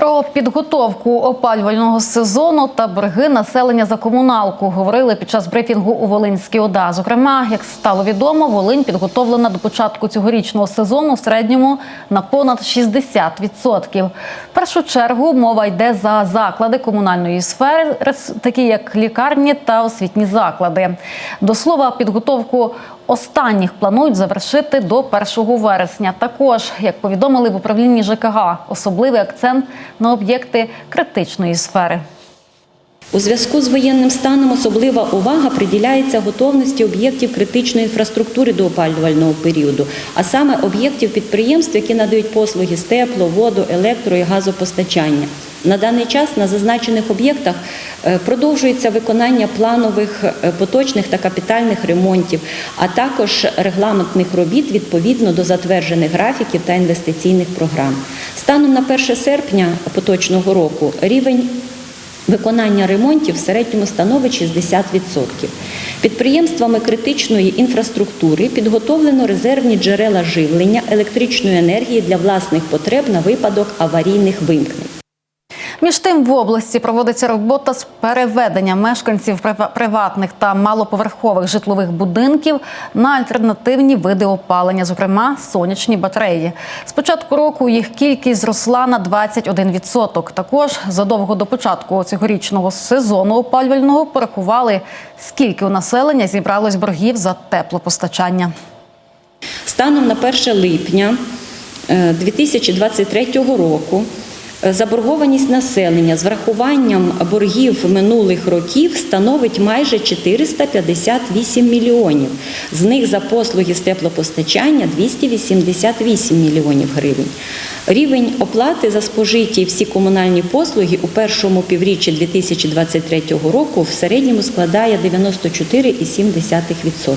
Про підготовку опалювального сезону та борги населення за комуналку говорили під час брифінгу у Волинській ОДА. Зокрема, як стало відомо, Волинь підготовлена до початку цьогорічного сезону в середньому на понад 60%. В першу чергу мова йде за заклади комунальної сфери, такі як лікарні та освітні заклади. До слова, підготовку останніх планують завершити до 1 вересня. Також, як повідомили в управлінні ЖКГ, особливий акцент на об'єкти критичної сфери. У зв'язку з воєнним станом особлива увага приділяється готовності об'єктів критичної інфраструктури до опалювального періоду, а саме об'єктів підприємств, які надають послуги з тепло, воду, електро і газопостачання. На даний час на зазначених об'єктах е, продовжується виконання планових е, поточних та капітальних ремонтів, а також регламентних робіт відповідно до затверджених графіків та інвестиційних програм. Станом на 1 серпня поточного року рівень Виконання ремонтів в середньому становить 60%. Підприємствами критичної інфраструктури підготовлено резервні джерела живлення електричної енергії для власних потреб на випадок аварійних вимкнень. Між тим в області проводиться робота з переведення мешканців приватних та малоповерхових житлових будинків на альтернативні види опалення, зокрема сонячні батареї. З початку року їх кількість зросла на 21%. Також задовго до початку цьогорічного сезону опалювального порахували, скільки у населення зібралось боргів за теплопостачання. Станом на 1 липня е, 2023 року е, заборгованість населення з врахуванням боргів минулих років становить майже 458 мільйонів. З них за послуги з теплопостачання 288 мільйонів гривень. Рівень оплати за спожиті всі комунальні послуги у першому півріччі 2023 року в середньому складає 94,7%.